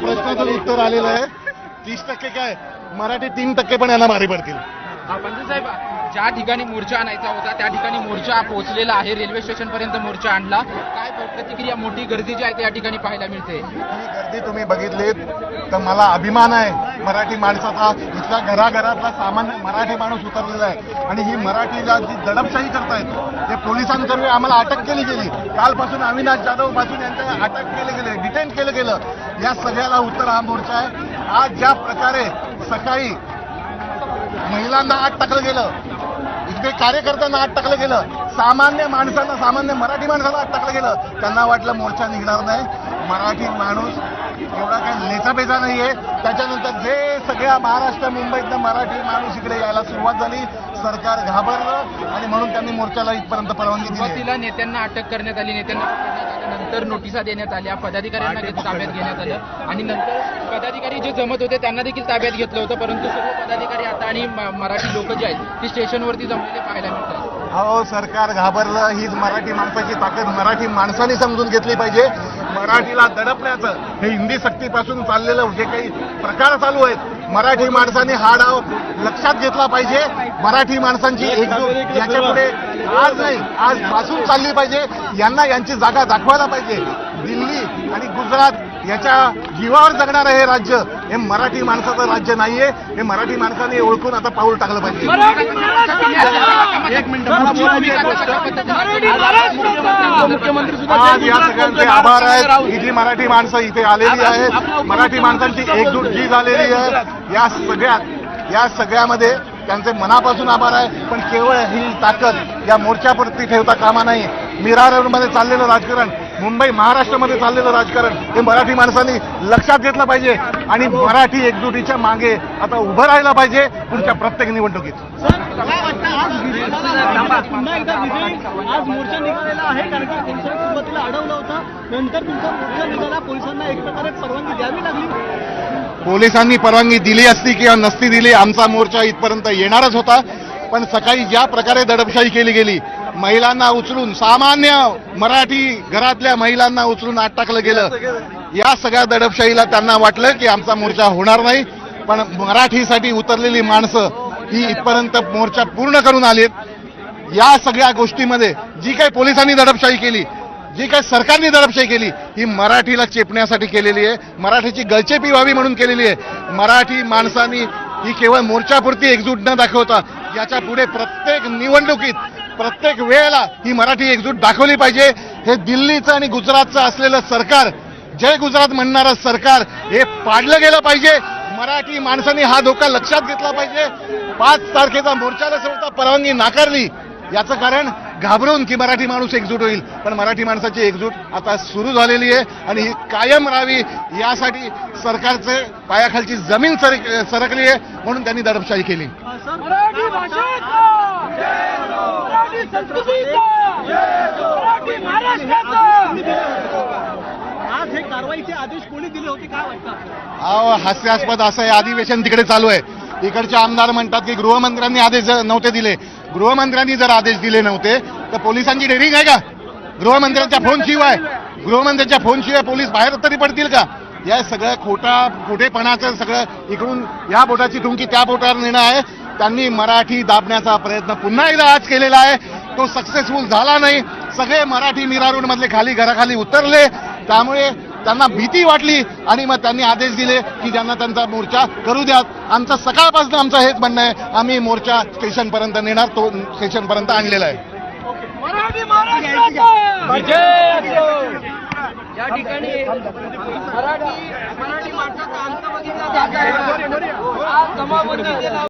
प्रश्नाचं उत्तर आलेलं आहे. तीस टक्के काय? मराठी तीन टक्के पण यांना भारी पडतील. पंडित साहेब ज्या ठिकाणी मोर्चा आणायचा होता त्या ठिकाणी मोर्चा पोहोचलेला आहे. रेल्वे स्टेशन पर्यंत मोर्चा आणला. काय प्रतिक्रिया मोठी गर्दी जी आहे त्या ठिकाणी पाहायला मिळते? ही गर्दी तुम्ही बघितलीत तर मला अभिमान आहे. मराठी माणसाचा इथल्या घराघरातला सामान्य मराठी माणूस उतरलेला आहे. आणि ही मराठीला जी दडपशाही करतायत ते पोलिसांतर्फे आम्हाला अटक केली गेली. कालपासून अविनाश जाधवपासून यांच्या अटक केले गेले डिटेन केलं गेलं. या सगळ्याला उत्तर हा मोर्चा आहे. आज ज्या प्रकारे सकाळी महिलांना आत टाकलं गेलं इकडे कार्यकर्त्यांना आत टाकलं गेलं सामान्य माणसांना सामान्य मराठी माणसाला आत टाकलं गेलं त्यांना वाटलं मोर्चा निघणार नाही. मराठी माणूस एवढा काही लेचापेचा नाहीये. त्याच्यानंतर जे सगळ्या महाराष्ट्र मुंबईतनं मराठी माणूस इकडे यायला सुरुवात झाली. सरकार घाबरलं आणि म्हणून त्यांनी मोर्चाला इथपर्यंत परवानगी दिली. सुरुवातीला नेत्यांना अटक करण्यात आली. नेत्यांना नंतर नोटिसा देण्यात आल्या. पदाधिकाऱ्यांना घेत- ताब्यात घेण्यात आलं. आणि नंतर पदाधिकारी जे जमत होते त्यांना देखील ताब्यात घेतलं होतं. परंतु सर्व पदाधिकारी आता आणि मराठी लोक जे आहेत ती स्टेशनवरती जमलेले पाहायला मिळतात. अहो सरकार घाबरलं. हीच मराठी माणसाची ताकद. मराठी माणसाने समजून घेतली पाहिजे. मराठीला दडपण्याचं हे हिंदी सक्तीपासून चाललेलं जे काही प्रकार चालू आहेत मराठी माणसाने हा डाव लक्षात घेतला पाहिजे. मराठी माणसांची एकजूट याच्यापुढे आज नाही आज पासून चालली पाहिजे. यांना यांची जागा दाखवायला पाहिजे. दिल्ली आणि गुजरात याच्या जीवावर जगणारं हे राज्य. हे मराठी माणसाचं राज्य नाहीये. हे मराठी माणसाने ओळखून आता पाऊल टाकलं पाहिजे. एक मुख्यमंत्री आज या सगळ्यांचे आभार आहेत. ही जी मराठी माणसं इथे आलेली आहेत. मराठी माणसांची एकजूट जी झालेली आहे. या सगळ्यात या सगळ्यामध्ये त्यांचे मनापासून आभार आहे. पण केवळ ही ताकद या मोर्चापुरती ठेवता कामा नाही मीरा रोडमध्ये चाललेलं राजकारण मुंबई महाराष्ट्रामध्ये चाललेलं राजकारण हे मराठी माणसांनी लक्षात घेतलं पाहिजे आणि मराठी एकजुटीच्या मागे आता उभं राहायला पाहिजे पुढच्या प्रत्येक निवडणुकीत. पुन्हा एकदा आज मोर्चा निघालेला आहे कारण की पोलिसांनी सुरुवातीला अडवलं होतं नंतर तुमचा मोर्चा निघाला पोलिसांना एक प्रकारे परवानगी द्यावी लागली पोलिसांनी परवानगी दिली असती किंवा नसती दिली आमचा मोर्चा इथपर्यंत येणारच होता. पण सकाळी ज्या प्रकारे दडपशाही केली गेली महिलांना उचलून सामान्य मराठी घरातल्या महिलांना उचलून आत टाकलं गेलं. या सगळ्या दडपशाहीला त्यांना वाटलं की आमचा मोर्चा होणार नाही पण मराठीसाठी उतरलेली माणसं ही इथपर्यंत मोर्चा पूर्ण करून आलीत. या सगळ्या गोष्टीमध्ये जी काही पोलिसांनी दडपशाही केली जी काही सरकारने दडपशाही केली ही मराठीला चेपण्यासाठी केलेली आहे. मराठीची गळचेपी व्हावी म्हणून केलेली आहे. मराठी माणसांनी ही केवळ मोर्चापुरती एकजूट न दाखवता याच्यापुढे प्रत्येक निवडणुकीत प्रत्येक वेळेला ही मराठी एकजूट दाखवली पाहिजे. हे दिल्लीचं आणि गुजरातचं असलेलं सरकार जय गुजरात म्हणणारं सरकार हे पाडलं गेलं पाहिजे. मराठी माणसांनी हा धोका लक्षात घेतला पाहिजे. पाच तारखेचा मोर्चाला सोडता परवानगी नाकारली. याचं कारण घाबरून की मराठी माणूस एकजूट होईल. पण मराठी माणसाची एकजूट आता सुरू झालेली आहे आणि ही कायम राहावी यासाठी सरकारचे पायाखालची जमीन सरक सरकली आहे म्हणून त्यांनी दडपशाही केली. मराठी भाषेचा मराठी संस्कृतीचा मराठी महाराष्ट्राचा? आज हे कारवाईचे आदेश कोणी दिले होते काय वाटतं? हास्यास्पद असं हे अधिवेशन तिकडे चालू आहे. इकडचे आमदार म्हणतात की गृहमंत्र्यांनी आदेश नव्हते दिले. गृहमंत्र्यांनी जर आदेश दिले नव्हते तर पोलिसांची डेरिंग आहे का? गृहमंत्र्यांच्या फोन शिवाय गृहमंत्र्यांच्या फोन शिवाय पोलीस बाहेर तरी पडतील का? या सगळं खोटा खोटेपणाचं सगळं इकडून या बोटाची ठुमकी त्या बोटावर नेणं आहे. त्यांनी मराठी दाबण्याचा प्रयत्न पुन्हा एकदा आज केलेला आहे. तो सक्सेसफुल झाला नाही. सगळे मराठी मीरा रोड मधले खाली घराखाली उतरले. त्यामुळे त्यांना भीती वाटली आणि मग त्यांनी आदेश दिले की ज्यांना त्यांचा मोर्चा करू द्यात. आमचं सकाळपासून आमचं हेच म्हणणं आहे. आम्ही मोर्चा स्टेशनपर्यंत नेणार तो स्टेशनपर्यंत आणलेला आहे. या ठिकाणी मराठी मराठी माणसाचा अंत बघितला जात आहे.